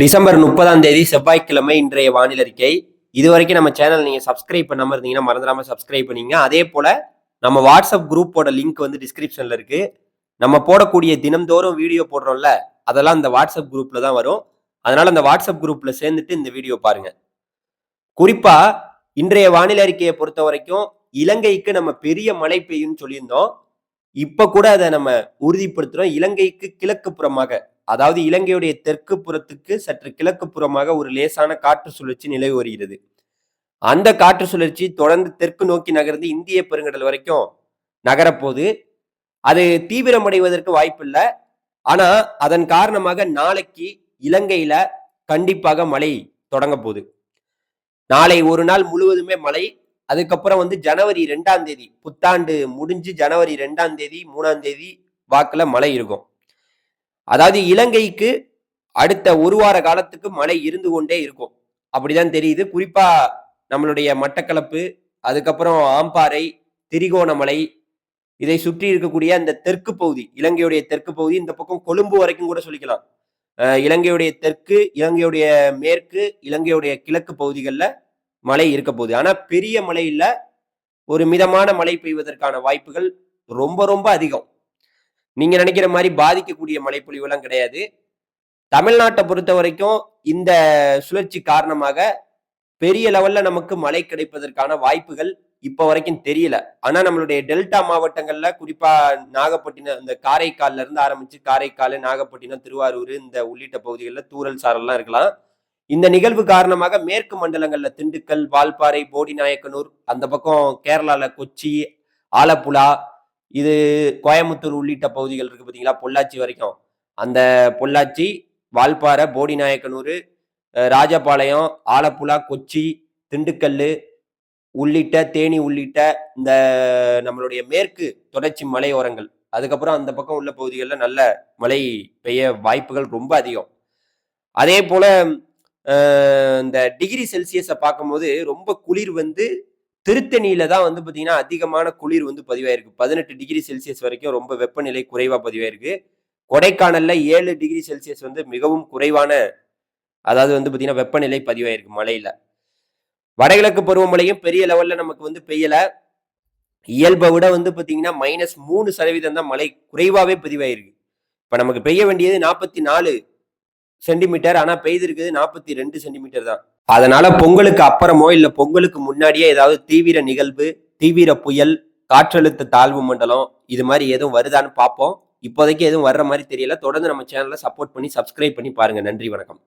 December முப்பதாம் தேதி செவ்வாய்க்கிழமை இன்றைய வானிலை அறிக்கை. இது வரைக்கும் நம்ம சேனல் நீங்க சப்ஸ்கிரைப் பண்ணாம இருந்தீங்கன்னா மறந்துடாம சப்ஸ்கிரைப் பண்ணீங்க. அதே போல நம்ம வாட்ஸ்அப் குரூப்போட லிங்க் வந்து டிஸ்கிரிப்ஷன்ல இருக்கு. நம்ம போடக்கூடிய தினம்தோறும் வீடியோ போடுறோம்ல அதெல்லாம் இந்த வாட்ஸ்அப் குரூப்ல தான் வரும். அதனால அந்த வாட்ஸ்அப் குரூப்ல சேர்ந்துட்டு இந்த வீடியோ பாருங்க. குறிப்பா இன்றைய வானிலை அறிக்கையை பொறுத்த வரைக்கும் இலங்கைக்கு நம்ம பெரிய மழை பெய்யும்னு சொல்லியிருந்தோம். இப்ப கூட அதை நம்ம உறுதிப்படுத்துறோம். இலங்கைக்கு கிழக்கு புறமாக அதாவது இலங்கையுடைய தெற்கு புறத்துக்கு சற்று கிழக்கு புறமாக ஒரு லேசான காற்று சுழற்சி நிலவி வருகிறது. அந்த காற்று சுழற்சி தொடர்ந்து தெற்கு நோக்கி நகர்ந்து இந்திய பெருங்கடல் வரைக்கும் நகரப்போது அது தீவிரமடைவதற்கு வாய்ப்பில்லை. ஆனா அதன் காரணமாக நாளைக்கு இலங்கையில கண்டிப்பாக மழை தொடங்க போகுது. நாளை ஒரு நாள் முழுவதுமே மழை அதுக்கப்புறம் வந்து ஜனவரி ரெண்டாம் தேதி புத்தாண்டு முடிஞ்சு ஜனவரி ரெண்டாம் தேதி மூணாம் தேதி வாக்குல மழை இருக்கும். அதாவது இலங்கைக்கு அடுத்த ஒரு வார காலத்துக்கு மழை இருந்து கொண்டே இருக்கும். அப்படிதான் தெரியுது. குறிப்பா நம்மளுடைய மட்டக்களப்பு அதுக்கப்புறம் ஆம்பாறை திரிகோணமலை இதை சுற்றி இருக்கக்கூடிய அந்த தெற்கு பகுதி இலங்கையுடைய தெற்கு பகுதி இந்த பக்கம் கொழும்பு வரைக்கும் கூட சொல்லிக்கலாம். இலங்கையுடைய தெற்கு இலங்கையுடைய மேற்கு இலங்கையுடைய கிழக்கு பகுதிகளில் மழை இருக்க போகுது. ஆனால் பெரிய மழை ஒரு மிதமான மழை பெய்வதற்கான வாய்ப்புகள் ரொம்ப ரொம்ப அதிகம். நீங்க நினைக்கிற மாதிரி பாதிக்கக்கூடிய மழைப்பொழிவுலாம் கிடையாது. தமிழ்நாட்டை பொறுத்த வரைக்கும் இந்த சுழற்சி காரணமாக பெரிய லெவல்ல நமக்கு மழை கிடைப்பதற்கான வாய்ப்புகள் இப்ப வரைக்கும் தெரியல. ஆனா நம்மளுடைய டெல்டா மாவட்டங்கள்ல குறிப்பா நாகப்பட்டினம் இந்த காரைக்கால்ல இருந்து ஆரம்பிச்சு காரைக்கால் நாகப்பட்டினம் திருவாரூர் இந்த உள்ளிட்ட பகுதிகளில் தூரல் சாரல்லாம் இருக்கலாம். இந்த நிகழ்வு காரணமாக மேற்கு மண்டலங்கள்ல திண்டுக்கல் வால்பாறை போடிநாயக்கனூர் அந்த பக்கம் கேரளால கொச்சி ஆலப்புழா இது கோயம்புத்தூர் உள்ளிட்ட பகுதிகள் இருக்கு பார்த்தீங்களா பொள்ளாச்சி வரைக்கும். அந்த பொள்ளாச்சி வால்பாறை போடிநாயக்கனூர் ராஜபாளையம் ஆலப்புழா கொச்சி திண்டுக்கல் உள்ளிட்ட தேனி உள்ளிட்ட இந்த நம்மளுடைய மேற்கு தொடர்ச்சி மலையோரங்கள். அதுக்கப்புறம் அந்த பக்கம் உள்ள பகுதிகளில் நல்ல மழை பெய்ய வாய்ப்புகள் ரொம்ப அதிகம். அதே போல இந்த டிகிரி செல்சியஸை பார்க்கும்போது ரொம்ப குளிர் வந்து திருத்தணியில தான் வந்து பார்த்தீங்கன்னா அதிகமான குளிர் வந்து பதிவாயிருக்கு. பதினெட்டு டிகிரி செல்சியஸ் வரைக்கும் ரொம்ப வெப்பநிலை குறைவாக பதிவாயிருக்கு. கொடைக்கானல்ல ஏழு டிகிரி செல்சியஸ் வந்து மிகவும் குறைவான அதாவது வந்து பார்த்தீங்கன்னா வெப்பநிலை பதிவாயிருக்கு மழையில. வடகிழக்கு பருவமழையும் பெரிய லெவல்ல நமக்கு வந்து பெய்யல. இயல்பை விட வந்து பார்த்தீங்கன்னா மைனஸ் மூணு சதவீதம் தான் மழை குறைவாகவே பதிவாயிருக்கு. இப்போ நமக்கு பெய்ய வேண்டியது நாற்பத்தி நாலு சென்டிமீட்டர் ஆனா பெய்திருக்குது நாற்பத்தி ரெண்டு சென்டிமீட்டர் தான். அதனால பொங்கலுக்கு அப்புறமோ இல்ல பொங்கலுக்கு முன்னாடியே ஏதாவது தீவிர நிகழ்வு தீவிர புயல் காற்றழுத்த தாழ்வு மண்டலம் இது மாதிரி எதுவும் வருதான்னு பார்ப்போம். இப்போதைக்கு எதுவும் வர்ற மாதிரி தெரியல. தொடர்ந்து நம்ம சேனலை சப்போர்ட் பண்ணி சப்ஸ்கிரைப் பண்ணி பாருங்க. நன்றி வணக்கம்.